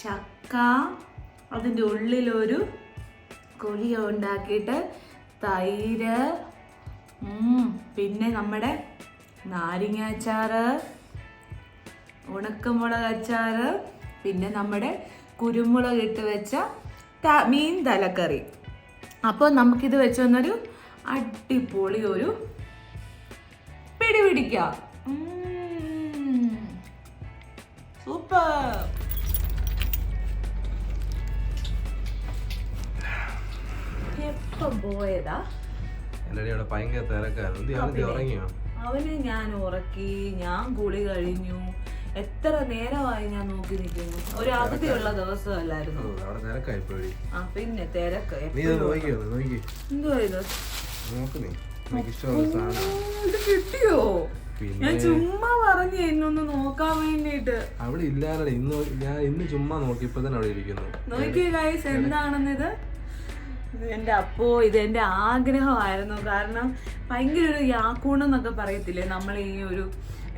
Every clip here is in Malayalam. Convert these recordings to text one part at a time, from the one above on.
ചക്ക അതിന്റെ ഉള്ളിലൊരു കൊലിയ ഉണ്ടാക്കിയിട്ട് തൈര് പിന്നെ നമ്മുടെ നാരങ്ങാച്ചാറ് ഉണക്കമുളക് അച്ചാറ് പിന്നെ നമ്മുടെ കുരുമുളക് ഇട്ട് വെച്ച മീൻ തലക്കറി. അപ്പോൾ നമുക്കിത് വെച്ച് വന്നൊരു അടിപൊളി ഒരു പിടി പിടിക്കാം. സൂപ്പർ. ഉറങ്ങിയോ? അവനെ ഞാൻ ഉറക്കി ഞാൻ കുളി കഴിഞ്ഞു. എത്ര നേരമായി ഞാൻ നോക്കി നിൽക്കുന്നു? ഒരു അവധിയുള്ള ദിവസമല്ലായിരുന്നു. ആ പിന്നെ തിരക്ക് ഇത് ഇത്? ഇത് കിട്ടിയോ? ഞാൻ ചുമ്മാ പറഞ്ഞു എന്നൊന്ന് നോക്കാൻ വേണ്ടിട്ട് അവിടെ ഇല്ലാതെ ഇന്ന് ഞാൻ ഇന്ന് ചുമ്മാ നോക്കി. ഇപ്പൊ തന്നെ അവിടെ ഇരിക്കുന്നു. നോക്കിയ ഗൈസ് എന്താണെന്നിത്? എന്റെ അപ്പോ ഇത് എന്റെ ആഗ്രഹമായിരുന്നു. കാരണം ഭയങ്കര ഒരു യാക്കൂണെന്നൊക്കെ പറയത്തില്ലേ? നമ്മൾ ഈ ഒരു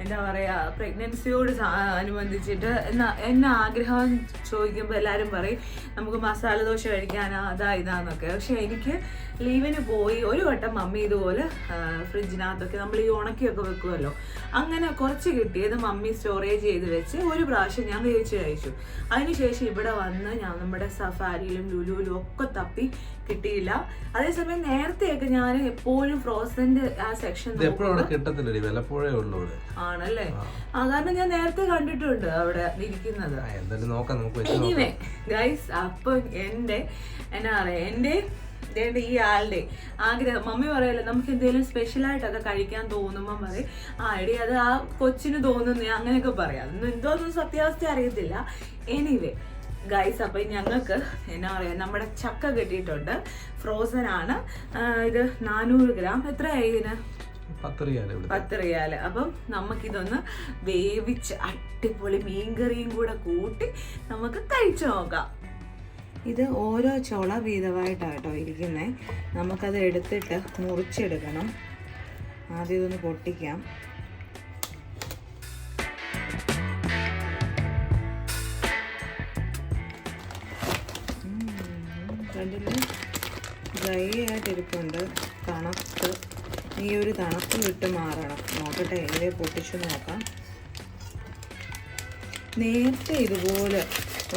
എന്താ പറയാ പ്രഗ്നൻസിയോട് അനുബന്ധിച്ചിട്ട് എന്നാ എന്നെ ആഗ്രഹം ചോദിക്കുമ്പോൾ എല്ലാവരും പറയും നമുക്ക് മസാല ദോശ കഴിക്കാനാ അതാ ഇതാന്നൊക്കെ. പക്ഷെ എനിക്ക് ലീവിന് പോയി ഒരു വട്ടം മമ്മി ഇതുപോലെ ഫ്രിഡ്ജിനകത്തൊക്കെ നമ്മൾ ഈ ഉണക്കിയൊക്കെ വെക്കുമല്ലോ അങ്ങനെ കുറച്ച് കിട്ടിയത് മമ്മി സ്റ്റോറേജ് ചെയ്ത് വെച്ച് ഒരു പ്രാവശ്യം ഞാൻ വേവിച്ച് കഴിച്ചു. അതിനുശേഷം ഇവിടെ വന്ന് ഞാൻ നമ്മുടെ സഫാരിയിലും ലുലുവിലും ഒക്കെ തപ്പി കിട്ടിയില്ല. അതേസമയം നേരത്തെയൊക്കെ ഞാൻ എപ്പോഴും ഫ്രോസന്റെ ആ സെക്ഷൻ ആ വല്ലപ്പോഴേ ഉള്ളൂ ആണല്ലേ? ആ കാരണം ഞാൻ നേരത്തെ കണ്ടിട്ടുണ്ട് അവിടെ ഇരിക്കുന്നത്. ആ എന്തായാലും നോക്കാം നമുക്ക് എനിവേ ഗൈസ് അപ്പൊ എന്റെ എന്നാ പറയാ എന്റെ ഇദ്ദേഹത്തെ ഈ ആളുടെ ആഗ്രഹം മമ്മി പറയല്ലോ നമുക്ക് എന്തെങ്കിലും സ്പെഷ്യൽ ആയിട്ടൊക്കെ കഴിക്കാൻ തോന്നുമ്പോൾ പറയും. ആ എടി അത് ആ കൊച്ചിന് തോന്നുന്നേ അങ്ങനെയൊക്കെ പറയാം. അതൊന്നും എന്തോന്നും സത്യാവസ്ഥ അറിയത്തില്ല. എനിവേ ഗൈസ് അപ്പൊ ഞങ്ങൾക്ക് എന്നാ പറയാ നമ്മുടെ ചക്ക കിട്ടിയിട്ടുണ്ട്. ഫ്രോസൺ ആണ്. ഇത് നാനൂറ് ഗ്രാം. എത്രയായി ഇതിന്? പത്ത് റിയാൽ അപ്പം നമുക്കിതൊന്ന് വേവിച്ച് അടിപൊളി മീൻകറിയും കൂടെ കൂട്ടി നമുക്ക് കഴിച്ചു നോക്കാം. ഇത് ഓരോ ചുള വീതമായിട്ടാണ് കേട്ടോ ഇരിക്കുന്നത് നമുക്കത് എടുത്തിട്ട് മുറിച്ചെടുക്കണം. ആദ്യം ഇതൊന്ന് പൊട്ടിക്കാം. കണ്ടില്ല? ഡ്രൈ ആയിട്ട് ഇരിപ്പുണ്ട് തണുത്ത് ഈ ഒരു തണുപ്പ് വിട്ട് മാറണം. നോക്കട്ടെ എങ്ങനെ പൊട്ടിച്ചു നോക്കാം. നേരത്തെ ഇതുപോലെ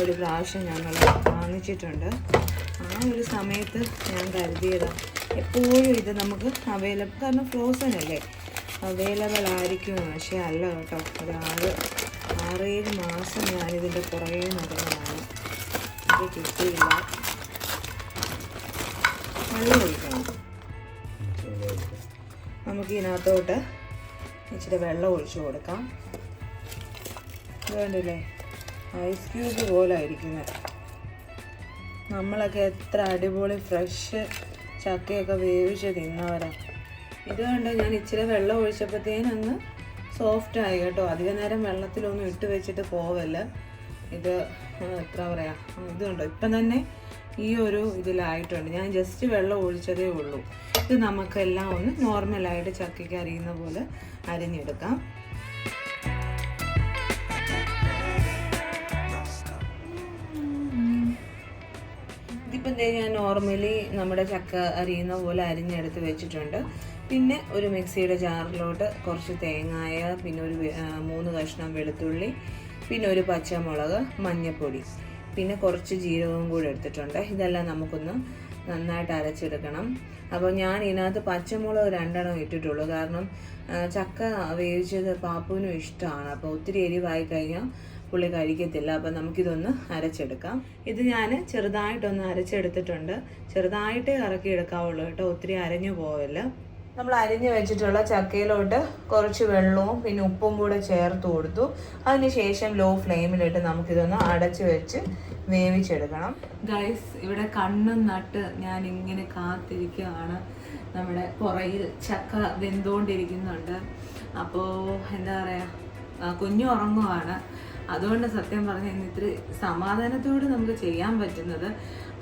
ഒരു പ്രാവശ്യം ഞങ്ങൾ വാങ്ങിച്ചിട്ടുണ്ട്. ആ ഒരു സമയത്ത് ഞാൻ കരുതിയതാണ് എപ്പോഴും ഇത് നമുക്ക് അവൈലബിൾ കാരണം ഫ്രോസൺ അല്ലേ? അവൈലബിൾ ആയിരിക്കും. പക്ഷേ അല്ല കേട്ടോ ഒരു ആറ് ആറേഴ് മാസം ഞാനിതിന്റെ പുറകെ നടന്നതാണ്. ഇത് കിട്ടിയില്ല. വെള്ളം ഒഴിക്കണം. നമുക്ക് ഇതിനകത്തോട്ട് ഇച്ചിരി വെള്ളം ഒഴിച്ചു കൊടുക്കാം. വേണ്ടല്ലേ ഐസ് ക്യൂബ് പോലെ ഇരിക്കുന്നത് നമ്മളൊക്കെ എത്ര അടിപൊളി ഫ്രഷ് ചക്കയൊക്കെ വേവിച്ച് തിന്നവരാ. ഇതുകൊണ്ട് ഞാൻ ഇച്ചിരി വെള്ളം ഒഴിച്ചപ്പോഴത്തേനൊന്ന് സോഫ്റ്റ് ആയി കേട്ടോ. അധിക നേരം വെള്ളത്തിലൊന്നും ഇട്ട് വെച്ചിട്ട് പോവല്ല. ഇത് എത്ര പറയാ? ഇതുണ്ടോ? ഇത് ഇപ്പം തന്നെ ഈ ഒരു ഇതിലായിട്ടുണ്ട്. ഞാൻ ജസ്റ്റ് വെള്ളം ഒഴിച്ചതേ ഉള്ളൂ. ഇത് നമുക്കെല്ലാം ഒന്ന് നോർമലായിട്ട് ചക്കയ്ക്ക് അരിയുന്ന പോലെ അരിഞ്ഞെടുക്കാം. ഇതിപ്പം എന്തേ ഞാൻ നോർമലി നമ്മുടെ ചക്ക അരിയുന്ന പോലെ അരിഞ്ഞെടുത്ത് വെച്ചിട്ടുണ്ട്. പിന്നെ ഒരു മിക്സിയുടെ ജാറിലോട്ട് കുറച്ച് തേങ്ങായ പിന്നെ ഒരു മൂന്ന് കഷ്ണം വെളുത്തുള്ളി പിന്നെ ഒരു പച്ചമുളക് മഞ്ഞൾപ്പൊടി പിന്നെ കുറച്ച് ജീരകവും കൂടി എടുത്തിട്ടുണ്ട്. ഇതെല്ലാം നമുക്കൊന്ന് നന്നായിട്ട് അരച്ചെടുക്കണം. അപ്പോൾ ഞാൻ ഇതിനകത്ത് പച്ചമുളക് രണ്ടെണ്ണം ഇട്ടിട്ടുള്ളൂ. കാരണം ചക്ക വേവിച്ചത് പാപ്പുവിനും ഇഷ്ടമാണ്. അപ്പോൾ ഒത്തിരി എരിവായി കഴിഞ്ഞാൽ പുള്ളി കഴിക്കത്തില്ല. അപ്പം നമുക്കിതൊന്ന് അരച്ചെടുക്കാം. ഇത് ഞാൻ ചെറുതായിട്ടൊന്ന് അരച്ചെടുത്തിട്ടുണ്ട്. ചെറുതായിട്ടേ ഇറക്കി എടുക്കാവുള്ളൂ കേട്ടോ. ഒത്തിരി അരഞ്ഞു പോവല്ല? നമ്മൾ അരിഞ്ഞു വെച്ചിട്ടുള്ള ചക്കയിലോട്ട് കുറച്ച് വെള്ളവും പിന്നെ ഉപ്പും കൂടെ ചേർത്ത് കൊടുത്തു. അതിനുശേഷം ലോ ഫ്ലെയിമിലിട്ട് നമുക്കിതൊന്ന് അടച്ചു വെച്ച് വേവിച്ചെടുക്കണം. ഗൈസ് ഇവിടെ കണ്ണും നട്ട് ഞാൻ ഇങ്ങനെ കാത്തിരിക്കുകയാണ്. നമ്മുടെ പുറയിൽ ചക്ക വെന്തുകൊണ്ടിരിക്കുന്നുണ്ട് അപ്പോൾ എന്താ പറയുക കുഞ്ഞു ഉറങ്ങുവാണ്. അതുകൊണ്ട് സത്യം പറഞ്ഞാൽ ഇത്തിരി സമാധാനത്തോട് നമുക്ക് ചെയ്യാൻ പറ്റുന്നത്.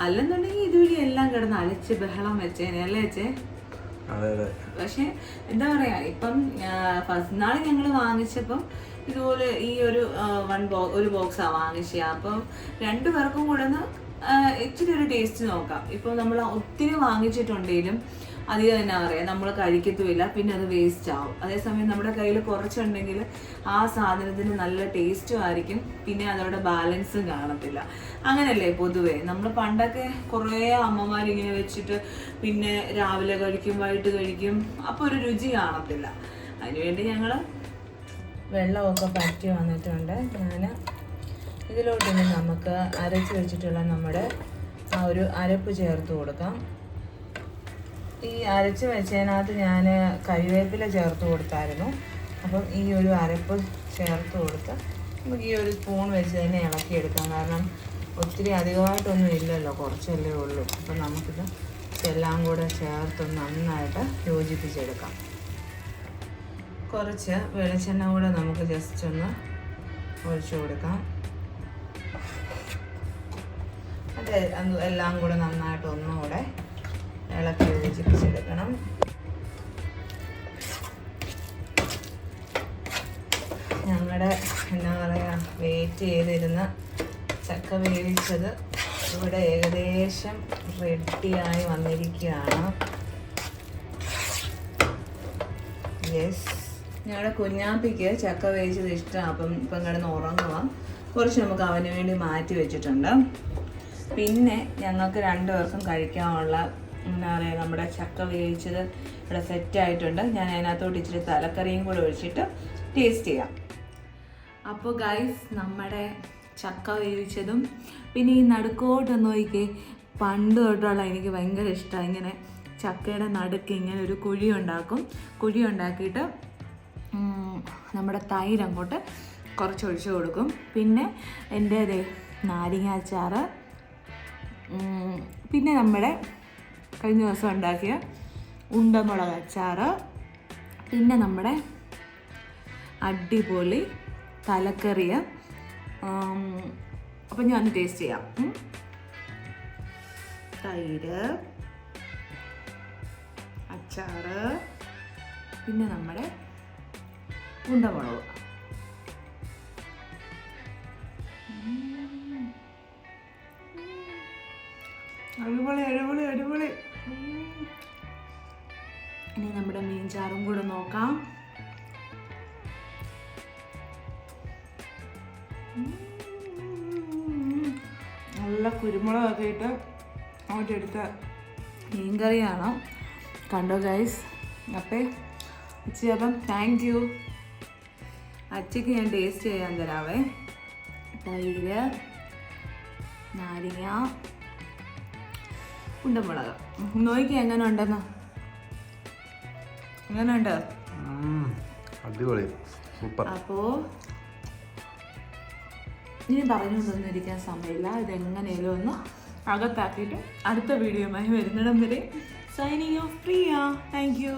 അല്ലെന്നുണ്ടെങ്കിൽ ഇതുവഴി എല്ലാം കിടന്ന് അലച്ച് ബഹളം വെച്ചേനെ. അല്ലേ അച്ഛേ? പക്ഷെ എന്താ പറയാ ഇപ്പം ഫസ്റ്റ് നാൾ ഞങ്ങൾ വാങ്ങിച്ചപ്പം ഇതുപോലെ ഈ ഒരു വൺ ബോ ഒരു ബോക്സാണ് വാങ്ങിച്ചത് അപ്പം രണ്ടു പേർക്കും കൂടെ ഒന്ന് ഇച്ചിരി ഒരു ടേസ്റ്റ് നോക്കാം. ഇപ്പം നമ്മൾ ഒത്തിരി വാങ്ങിച്ചിട്ടുണ്ടെങ്കിലും അധികം തന്നെ അറിയാം നമ്മൾ കഴിക്കത്തുമില്ല പിന്നെ അത് വേസ്റ്റ് ആവും. അതേസമയം നമ്മുടെ കയ്യിൽ കുറച്ചുണ്ടെങ്കിൽ ആ സാധനത്തിന് നല്ല ടേസ്റ്റും ആയിരിക്കും പിന്നെ അതവിടെ ബാലൻസും കാണത്തില്ല. അങ്ങനല്ലേ പൊതുവേ. നമ്മൾ പണ്ടൊക്കെ കുറേ അമ്മമാരിങ്ങനെ വെച്ചിട്ട് പിന്നെ രാവിലെ കഴിക്കും വൈകിട്ട് കഴിക്കും അപ്പോൾ ഒരു രുചി കാണത്തില്ല. അതിനുവേണ്ടി ഞങ്ങൾ വെള്ളമൊക്കെ പറ്റി വന്നിട്ടുണ്ട്. ഞാൻ ഇതിലോട്ട് നമുക്ക് അരച്ച് വെച്ചിട്ടുള്ള നമ്മുടെ ആ ഒരു അരപ്പ് ചേർത്ത് കൊടുക്കാം. ഈ അരച്ച് വെച്ചതിനകത്ത് ഞാൻ കരിവേപ്പില ചേർത്ത് കൊടുത്തായിരുന്നു. അപ്പം ഈ ഒരു അരപ്പ് ചേർത്ത് കൊടുത്ത് നമുക്ക് ഈ ഒരു സ്പൂൺ വെച്ച് തന്നെ ഇളക്കിയെടുക്കാം. കാരണം ഒത്തിരി അധികമായിട്ടൊന്നും ഇല്ലല്ലോ കുറച്ചല്ലേ ഉള്ളൂ. അപ്പം നമുക്കിത് എല്ലാം കൂടെ ചേർത്ത് നന്നായിട്ട് യോജിപ്പിച്ചെടുക്കാം. കുറച്ച് വെളിച്ചെണ്ണ കൂടെ നമുക്ക് ജസ്റ്റ് ഒന്ന് ഒഴിച്ചു കൊടുക്കാം. അത് എല്ലാം കൂടെ നന്നായിട്ട് ഒന്നുകൂടെ ഇളക്കി യോജിപ്പിച്ചെടുക്കണം. ഞങ്ങളുടെ എന്താ പറയുക വെയിറ്റ് ചെയ്തിരുന്ന ചക്ക വേവിച്ചത് ഇവിടെ ഏകദേശം റെഡിയായി വന്നിരിക്കുകയാണ്. യെസ് ഞങ്ങളുടെ കുഞ്ഞാപ്പിക്ക് ചക്ക വേവിച്ചത് ഇഷ്ടമാണ് അപ്പം ഇപ്പം കിടന്ന് ഉറങ്ങുക കുറച്ച് നമുക്ക് അവന് വേണ്ടി മാറ്റി വെച്ചിട്ടുണ്ട്. പിന്നെ ഞങ്ങൾക്ക് രണ്ടുപേർക്കും കഴിക്കാനുള്ള എന്താ പറയുക നമ്മുടെ ചക്ക വേവിച്ചത് ഇവിടെ സെറ്റ് ആയിട്ടുണ്ട്. ഞാൻ അതിനകത്തോട്ട് ഇച്ചിരി തലക്കറിയും കൂടെ ഒഴിച്ചിട്ട് ടേസ്റ്റ് ചെയ്യാം. അപ്പോൾ ഗൈസ് നമ്മുടെ ചക്ക വേവിച്ചതും പിന്നെ ഈ നടുക്കോട്ട് നോക്കിക്കേ. പണ്ട് തൊട്ടുള്ള എനിക്ക് ഭയങ്കര ഇഷ്ടമാണ് ഇങ്ങനെ ചക്കയുടെ നടുക്ക് ഇങ്ങനെ ഒരു കുഴി ഉണ്ടാക്കും. കുഴി ഉണ്ടാക്കിയിട്ട് നമ്മുടെ തൈര് അങ്ങോട്ട് കുറച്ച് ഒഴിച്ചു കൊടുക്കും. പിന്നെ എന്റെ ദേ നാരങ്ങ അച്ചാറ് പിന്നെ നമ്മുടെ കഴിഞ്ഞ ദിവസം ഉണ്ടാക്കിയ ഉണ്ടമുളക് അച്ചാറ്. പിന്നെ നമ്മുടെ അടിപൊളി തലക്കറിയ അപ്പം ഞാൻ ടേസ്റ്റ് ചെയ്യാം. തൈര് അച്ചാറ് പിന്നെ നമ്മുടെ ഉണ്ടമുളക്. മീൻചാറും കൂടെ നോക്കാം. നല്ല കുരുമുളകൊക്കെ ഇട്ട് അങ്ങോട്ടെടുത്ത മീൻകറിയാണ്. കണ്ടോ ഗൈസ് അപ്പേ അച്ചി അപ്പം താങ്ക് യു അച്ചയ്ക്ക് ഞാൻ ടേസ്റ്റ് ചെയ്യാൻ തരാവേ. തൈര് നാരങ്ങ ഉണ്ടമുളക് നോക്കി എങ്ങനെ ഉണ്ടെന്ന് എങ്ങനെ അടിപൊളി. സൂപ്പർ. അപ്പോൾ ഇനി പറഞ്ഞു തന്നിരിക്കാൻ സമയമില്ല. ഇതെങ്ങനെയും ഒന്ന് അകത്താക്കിയിട്ട് അടുത്ത വീഡിയോയുമായി വരുന്നിടം വരെ. Signing off Priya. Thank you